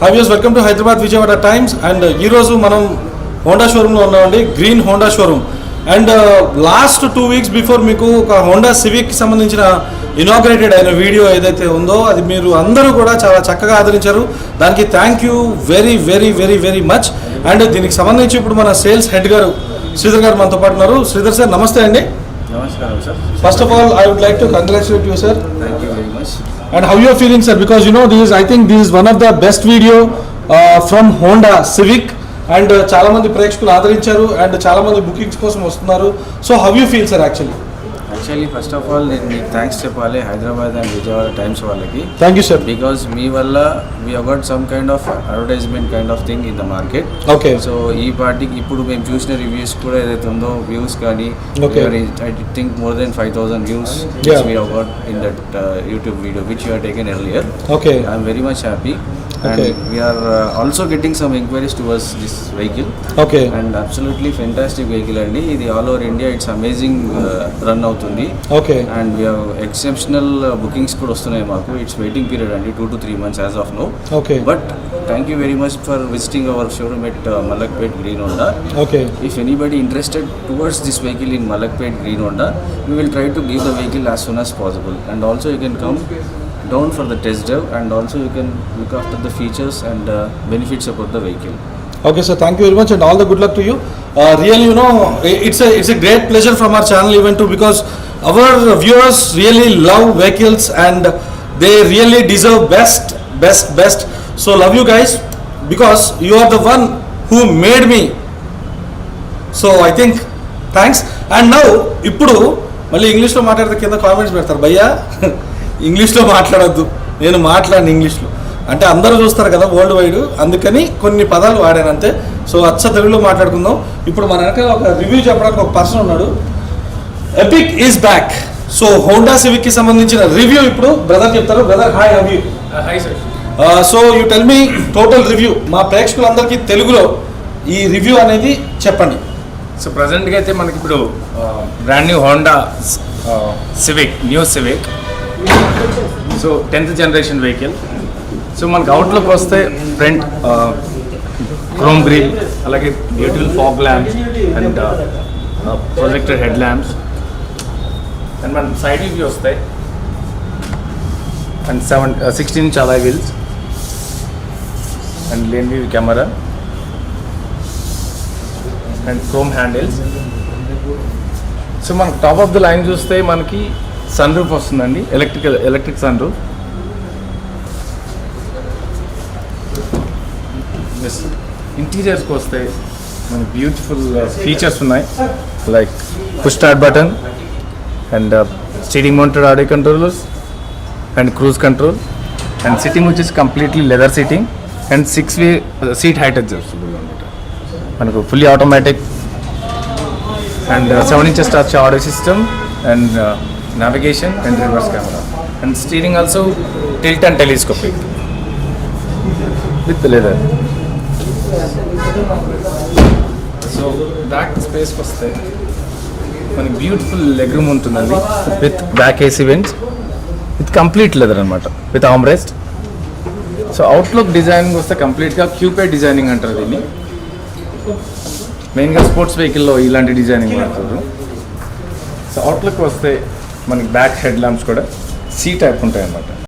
Hi views welcome to Hyderabad Vijayawada times and ఈరోజు మనం Honda షోరూంలో ఉన్నామండి green Honda showroom and last two weeks before మీకు ఒక హోండా సివిక్ సంబంధించిన ఇనాగ్రేటెడ్ అయిన వీడియో ఏదైతే ఉందో అది మీరు అందరూ కూడా చాలా చక్కగా ఆదరించారు. దానికి thank you very very very very much and దీనికి సంబంధించి ఇప్పుడు మన సేల్స్ హెడ్ గారు శ్రీధర్ గారు మనతో పాటు ఉన్నారు. శ్రీధర్ సార్ నమస్తే అండి. నమస్కారం sir. First of all I would like to congratulate you sir thank you very much And how you are feeling, sir? Because you know, this is I think this is one of the best video uh, from Honda Civic. And చాలా మంది ప్రేక్షకులు ఆదరించారు and చాలా మంది bookings కోసం వస్తున్నారు so how you feel sir actually actually first of all నేను మీకు థ్యాంక్స్ చెప్పాలి. హైదరాబాద్ అండ్ విజయవాడ టైమ్స్ వాళ్ళకి. థ్యాంక్ యూ సార్ బికాస్ మీ వల్ల we got some kind of advertisement kind of thing in the market okay so ఈ పార్టీకి ఇప్పుడు మేము చూసిన రివ్యూస్ కూడా ఏదైతే ఉందో వ్యూస్ కానీ. I think more than five thousand views. We got in that YouTube video which you are taken earlier okay I'm very much happy Okay. We're also getting some enquiries towards this vehicle okay and absolutely fantastic vehicle అండి. ఇది all over India it's amazing run uh, అవుతుంది. Okay and exceptional bookings uh, కూడా వస్తున్నాయి మాకు. It's waiting period అండి two to three months as of now okay but thank you very much for visiting our showroom at Malakpet Green Honda okay if anybody interested towards this vehicle in Malakpet Green Honda we will try to give the vehicle as soon as possible and also you can come down for the test drive and also you can look after the features and uh, benefits about the vehicle. Okay sir thank you very much and all the good luck to you real you know it's it's a great pleasure from our channel even to because our viewers really love vehicles and they really deserve best best best so love you guys because you are the one who made me so I think thanks and now ఇప్పుడు మళ్ళీ ఇంగ్లీష్లో మాట్లాడితే కింద comments పెడతారు. భయ్యా. ఇంగ్లీష్లో మాట్లాడొద్దు. నేను మాట్లాడిన ఇంగ్లీష్లో. అంటే అందరూ చూస్తారు కదా వరల్డ్ వైడ్. అందుకని కొన్ని పదాలు వాడాను అంతే. సో అచ్చ తెలుగులో మాట్లాడుకుందాం. ఇప్పుడు మన వెనక ఒక రివ్యూ చెప్పడానికి ఒక పర్సన్ ఉన్నాడు. Epic is back so Honda సివిక్కి సంబంధించిన రివ్యూ ఇప్పుడు బ్రదర్ చెప్తారు. Brother hi how you hi sir so you tell me total review మా ప్రేక్షకులందరికీ తెలుగులో ఈ రివ్యూ అనేది చెప్పండి. సో ప్రజెంట్గా అయితే మనకి ఇప్పుడు brand new Honda Civic new Civic so tenth generation vehicle so మనకు అవుట్లుక్ వస్తే ఫ్రంట్ క్రోమ్ గ్రిల్ అలాగే beautiful fog lamps and projected head lamps and మన సైడ్ వ్యూ వస్తాయి. అండ్ సెవెన్ సిక్స్టీన్ ఇంచ్ అలా wheels and lane view camera and chrome handles so మనకు top of the line చూస్తే మనకి sun roof వస్తుందండి electrical electric sun roof ఇంటీరియర్స్కి వస్తే మన బ్యూటిఫుల్ ఫీచర్స్ ఉన్నాయి. Like push start button and steering mounted audio controllers and cruise control and sitting వచ్చేసి completely leather seating and six way seat height adjustable అనమాట. మనకు fully automatic and seven inches touch audio system and navigation and reverse camera and steering also tilt and telescopic with leather so back స్పేస్కి వస్తే మనకి beautiful leg room ఉంటుందండి. With back AC vents with complete leather అనమాట with armrest so outlook designing వస్తే కంప్లీట్గా క్యూపే designing అంటారు దీన్ని. మెయిన్గా sports వెహికల్లో ఇలాంటి డిజైనింగ్ వాడుతారు సో అవుట్లుక్ వస్తే మనకి బ్యాక్ హెడ్ ల్యాంప్స్ కూడా సీ టైప్ ఉంటాయి అన్నమాట